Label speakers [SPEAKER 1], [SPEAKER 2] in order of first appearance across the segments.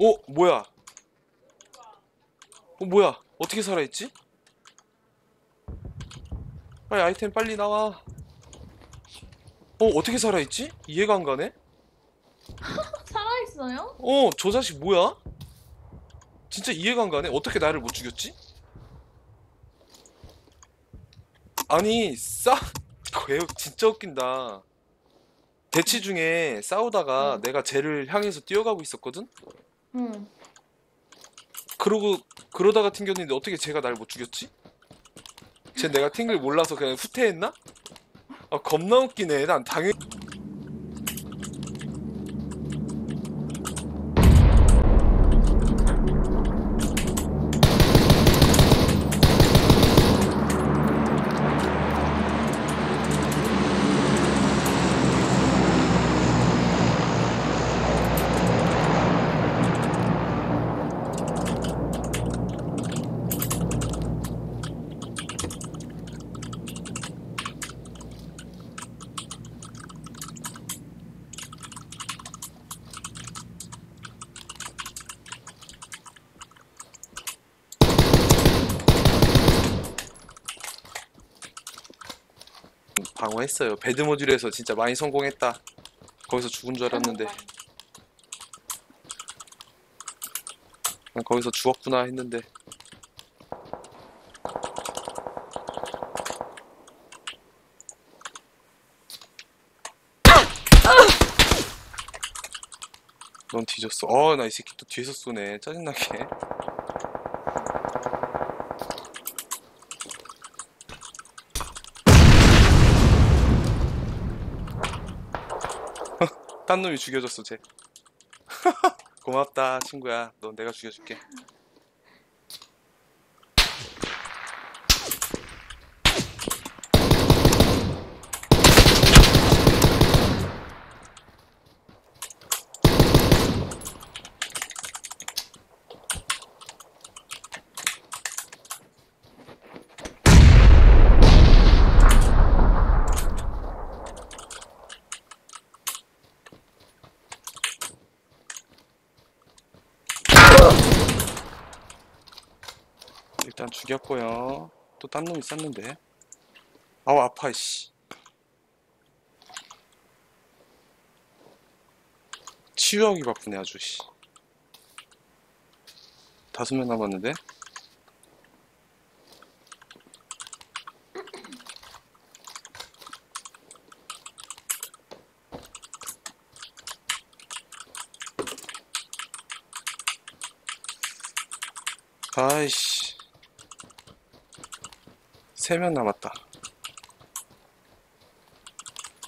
[SPEAKER 1] 어 뭐야 어 뭐야 어떻게 살아있지? 빨리 아이템 빨리 나와 어 어떻게 살아있지? 이해가 안 가네
[SPEAKER 2] 살아있어요?
[SPEAKER 1] 어 저 자식 뭐야? 진짜 이해가 안 가네 어떻게 나를 못 죽였지? 아니 싸 개 진짜 웃긴다 대치 중에 싸우다가
[SPEAKER 2] 응.
[SPEAKER 1] 내가 쟤를 향해서 뛰어가고 있었거든?
[SPEAKER 2] 응.
[SPEAKER 1] 그러고 그러다가 튕겼는데 어떻게 쟤가 날 못 죽였지? 쟤 내가 튕길 몰라서 그냥 후퇴했나? 아 겁나 웃기네. 난 당연히 방어했어요. 배드 모듈에서 진짜 많이 성공했다. 거기서 죽은 줄 알았는데 난 거기서 죽었구나 했는데 넌 뒤졌어. 어, 나 이 새끼 또 뒤에서 쏘네. 짜증나게. 딴 놈이 죽여줬어, 쟤. 고맙다, 친구야. 넌 내가 죽여줄게. 일단 죽였고요. 또 딴놈 있었는데. 아우, 아파, 씨. 치유하기 바쁘네, 아주, 씨. 다섯 명 남았는데? 아이씨. 세명 남았다.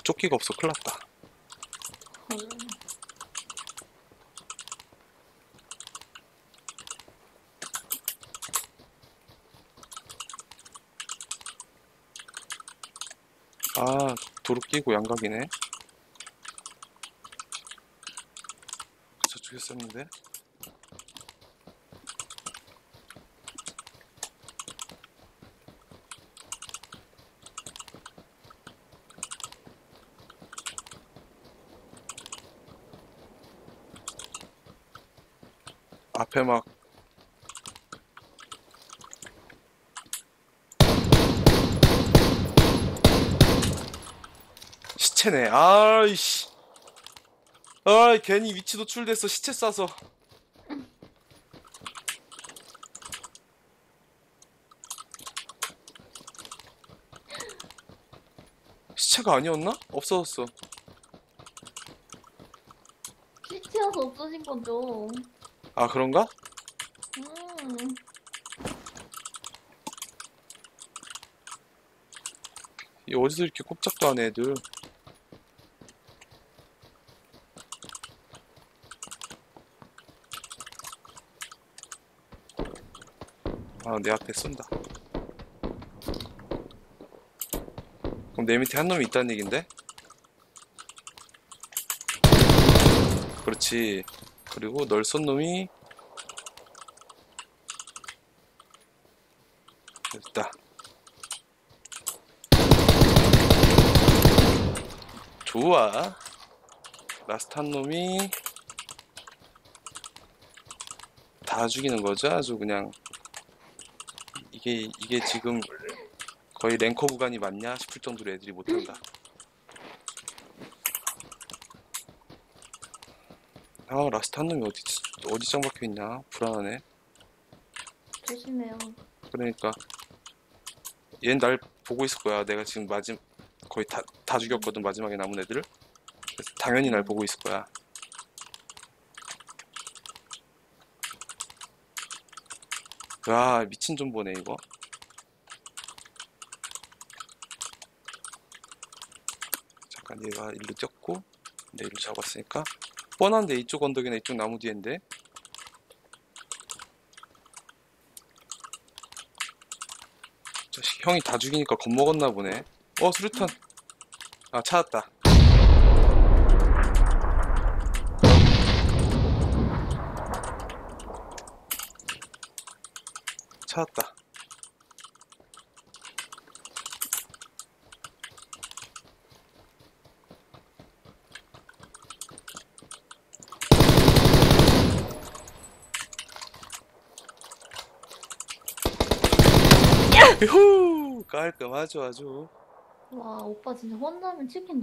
[SPEAKER 1] 조끼가 없어, 큰일 났다. 아, 도로 끼고 양각이네. 저쪽에 썼는데? 앞에 막 시체네. 아이씨. 아, 괜히 위치 노출됐어. 시체 싸서. 시체가 아니었나? 없어졌어.
[SPEAKER 2] 시체여서 없어진 거죠.
[SPEAKER 1] 아, 그런가?
[SPEAKER 2] 음.
[SPEAKER 1] 이 어디서 이렇게 꼼짝도 안 해, 애들. 아, 내 앞에 쏜다. 그럼 내 밑에 한 놈이 있다는 얘긴데? 그렇지. 그리고 널 쏜 놈이 됐다. 좋아. 라스트 한 놈이 다 죽이는 거죠. 아주 그냥 이게 이게 지금 거의 랭커 구간이 맞냐 싶을 정도로 애들이 못한다. 아 라스트 한 놈이 어디 어디 짱 박혀 있냐 불안하네.
[SPEAKER 2] 조심해요.
[SPEAKER 1] 그러니까 얘는 날 보고 있을 거야. 내가 지금 마지 거의 다, 다 죽였거든 마지막에 남은 애들을. 그래서 당연히 날 보고 있을 거야. 와 미친 좀 보네 이거. 잠깐 얘가 일로 뛰었고 내 일로 잡았으니까 뻔한데 이쪽 언덕이나 이쪽 나무 뒤인데 형이 다 죽이니까 겁먹었나 보네. 어 수류탄. 아 찾았다. 찾았다. 후 깔끔하죠 아주.
[SPEAKER 2] 와, 오빠 진짜 혼자면 치킨